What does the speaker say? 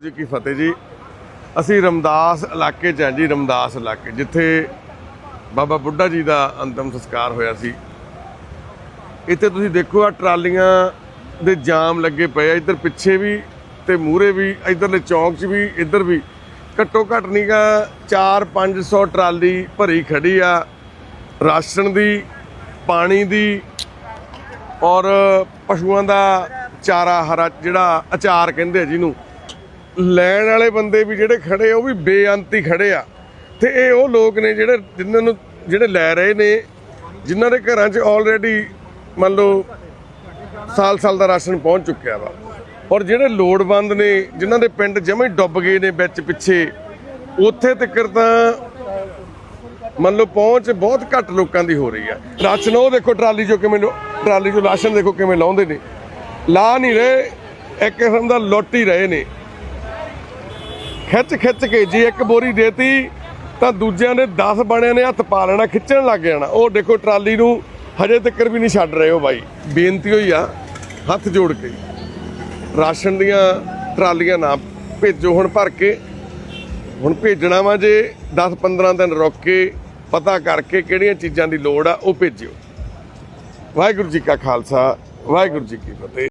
ਜੀ ਕੀ ਫਤਿਹ ਜੀ। ਅਸੀਂ ਰਮਦਾਸ ਇਲਾਕੇ 'ਚ ਹਾਂ ਜੀ, ਰਮਦਾਸ ਇਲਾਕੇ, ਜਿੱਥੇ ਬਾਬਾ ਬੁੱਢਾ ਜੀ ਦਾ ਅੰਤਮ ਸੰਸਕਾਰ ਹੋਇਆ ਸੀ। ਇੱਥੇ ਤੁਸੀਂ ਦੇਖੋ ਆ ਟਰਾਲੀਆਂ ਦੇ ਜਾਮ ਲੱਗੇ ਪਏ ਆ, ਇੱਧਰ ਪਿੱਛੇ ਵੀ ਤੇ ਮੂਹਰੇ ਵੀ, ਇੱਧਰਲੇ ਚੌਂਕ 'ਚ ਵੀ, ਇੱਧਰ ਵੀ। ਘੱਟੋ ਘੱਟ ਨੀਗਾ 4-500 ਟਰਾਲੀ ਭਰੀ ਖੜੀ ਆ, ਰਾਸ਼ਨ ਦੀ, ਪਾਣੀ ਦੀ ਔਰ ਪਸ਼ੂਆਂ ਦਾ ਚਾਰਾ ਹਰਾ ਜਿਹੜਾ ਅਚਾਰ ਕਹਿੰਦੇ ਆ ਜਿਹਨੂੰ ਲੈਣ ਵਾਲੇ ਬੰਦੇ ਵੀ ਜਿਹੜੇ ਖੜੇ ਆ, ਉਹ ਵੀ ਬੇਅੰਤੀ ਖੜੇ ਆ। ਤੇ ਇਹ ਉਹ ਲੋਕ ਨੇ ਜਿਹੜੇ ਜਿਨ੍ਹਾਂ ਨੂੰ ਜਿਹੜੇ ਲੈ ਰਹੇ ਨੇ ਜਿਨ੍ਹਾਂ ਦੇ ਘਰਾਂ 'ਚ ਆਲਰੇਡੀ ਮੰਨ ਲਓ ਸਾਲ ਸਾਲ ਦਾ ਰਾਸ਼ਨ ਪਹੁੰਚ ਚੁੱਕਿਆ ਵਾ। ਔਰ ਜਿਹੜੇ ਲੋੜਵੰਦ ਨੇ ਜਿਨ੍ਹਾਂ ਦੇ ਪਿੰਡ ਜਮੇ ਡੁੱਬ ਗਏ ਨੇ ਵਿੱਚ ਪਿੱਛੇ ਉੱਥੇ ਤੱਕ ਤਾਂ ਮੰਨ ਲਓ ਪਹੁੰਚ ਬਹੁਤ ਘੱਟ ਲੋਕਾਂ ਦੀ ਹੋ ਰਹੀ ਆ। ਰਾਸ਼ਨ ਉਹ ਦੇਖੋ ਟਰਾਲੀ ਚੋਂ ਕਿਵੇਂ ਟਰਾਲੀ ਚੋਂ ਰਾਸ਼ਨ ਦੇਖੋ ਕਿਵੇਂ ਲਾਉਂਦੇ ਨੇ। ਲਾ ਨਹੀਂ ਰਹੇ ਇੱਕ ਕਿਸਮ ਦਾ ਲੁੱਟ ਹੀ ਰਹੇ ਨੇ। ਖਿੱਚ ਖਿੱਚ ਕੇ ਜੀ ਇੱਕ ਬੋਰੀ ਦੇਤੀ, ਤਾਂ ਦੂਜਿਆਂ ਨੇ 10 ਬਣਿਆਂ ਨੇ ਹੱਥ ਪਾ ਲੈਣਾ, ਖਿੱਚਣ ਲੱਗ ਜਾਣਾ। ਉਹ ਦੇਖੋ, ਟਰਾਲੀ ਨੂੰ ਹਜੇ ਤੱਕ ਵੀ ਨਹੀਂ ਛੱਡ ਰਹੇ ਹੋ ਬਾਈ। ਬੇਨਤੀ ਹੋਈ ਆ, ਹੱਥ ਜੋੜ ਕੇ। ਰਾਸ਼ਨ ਦੀਆਂ ਟਰਾਲੀਆਂ ਨਾ ਭੇਜੋ ਹੁਣ ਭਰ ਕੇ। ਹੁਣ ਭੇਜਣਾ ਵਾ ਜੇ 10-15 ਦਿਨ ਰੁਕ ਕੇ ਪਤਾ ਕਰਕੇ ਕਿਹੜੀਆਂ ਚੀਜ਼ਾਂ ਦੀ ਲੋੜ ਆ, ਉਹ ਭੇਜਿਓ। ਵਾਹਿਗੁਰੂ ਜੀ ਕਾ ਖਾਲਸਾ, ਵਾਹਿਗੁਰੂ ਜੀ ਕੀ ਫਤਿਹ।